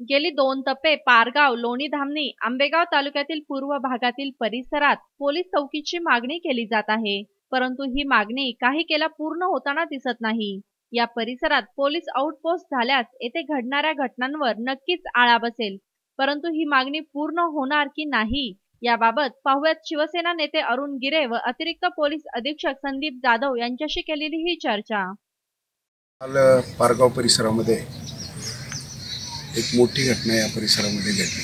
गेली दोन टप्पे पारगाव लोणी धामणी आंबेगाव तालुक्यातील पूर्व भागातील परिसरात पोलीस चौकीची मागणी केली जात आहे. परंतु ही मागणी काही केला पूर्ण होताना दिसत नाही. या परिसरात पोलीस आउटपोस्ट झाल्यास येथे घडणाऱ्या घटनांवर नक्कीच आळा बसेल. परंतु ही मागणी पूर्ण होणार की नाही याबाबत पाहुयात शिवसेना नेते अरुण गिरे व अतिरिक्त पोलीस अधीक्षक संदीप जाधव यांच्याशी केलेली ही चर्चा. काल पारगाव परिसरामध्ये एक मोठी घटना या परिसरामध्ये घडली.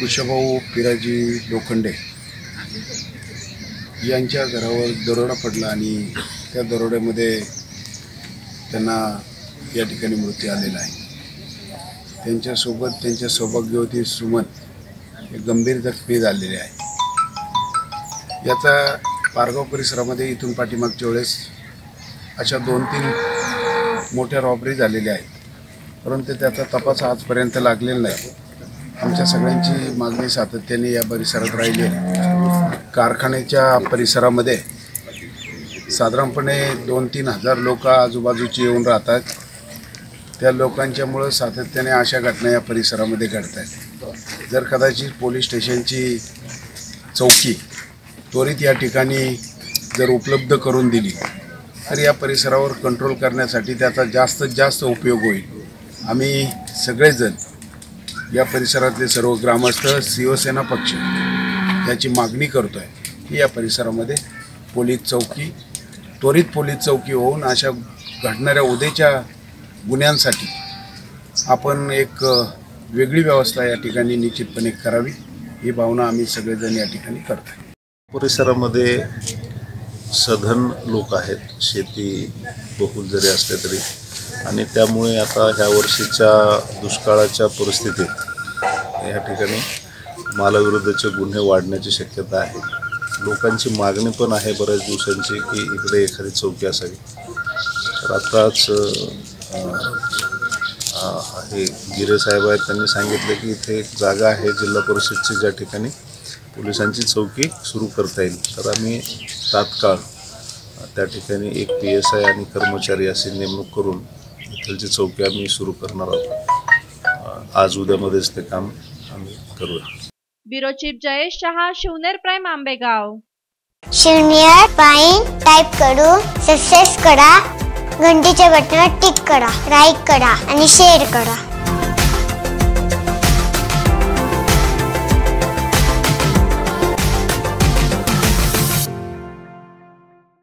कुशभाऊ पिराजी लोखंडे यांच्या घरावर दरोडा पडला आणि त्या दरोड्यामध्ये त्यांना या ठिकाणी मृत्यू आलेला आहे. त्यांच्यासोबत त्यांच्या सौभाग्यवती सुमन हे गंभीर जखमी झालेले आहे याचा पारगाव परिसरामध्ये इथून पाठीमागच्या वेळेस अशा दोन तीन मोठ्या रॉबरी झालेल्या आहेत. परंतु त्याचा तपास आजपर्यंत लागलेला नाही. आमच्या सगळ्यांची मागणी सातत्याने या परिसरात राहिली आहे. कारखान्याच्या परिसरामध्ये साधारणपणे दोन तीन हजार लोक आजूबाजूची येऊन राहतात. त्या लोकांच्यामुळं सातत्याने अशा घटना या परिसरामध्ये घडत आहेत जर कदाचित पोलीस स्टेशनची चौकी त्वरित या ठिकाणी जर उपलब्ध करून दिली तर या परिसरावर कंट्रोल करण्यासाठी त्याचा जास्तीत जास्त उपयोग होईल. आम्ही सगळेजण या परिसरातले सर्व ग्रामस्थ शिवसेना पक्ष याची मागणी करतो आहे की या परिसरामध्ये पोलीस चौकी त्वरित पोलीस चौकी होऊन अशा घडणाऱ्या उद्याच्या गुन्ह्यांसाठी आपण एक वेगळी व्यवस्था या ठिकाणी निश्चितपणे करावी. ही भावना आम्ही सगळेजण या ठिकाणी करतो परिसरामध्ये सधन लोक आहेत. शेती बहुल जरी असले तरी. आणि त्यामुळे आता ह्या वर्षीच्या दुष्काळाच्या परिस्थितीत या ठिकाणी मालाविरुद्धचे गुन्हे वाढण्याची शक्यता आहे. लोकांची मागणी पण आहे बऱ्याच दिवसांची की इकडे एखादी चौकी असावी. तर आत्ताच हे गिरे साहेब आहेत त्यांनी सांगितलं की इथे एक जागा आहे जिल्हा परिषदची ज्या ठिकाणी पोलिसांची चौकी सुरू करता येईल. तर आम्ही तात्काळ त्या ठिकाणी एक पी एस आय आणि कर्मचारी अशी नेमणूक करून इथलची चौकी आम्ही सुरू करणार आहोत. आज उद्यामध्येच ते काम आम्ही करूया. Bureau chief Jayesh Shah Shivner prime Ambegaon. शून्य पाईन टाईप करून सक्सेस करा घंटीच्या बटनावर टिक करा लाईक करा आणि शेअर करा.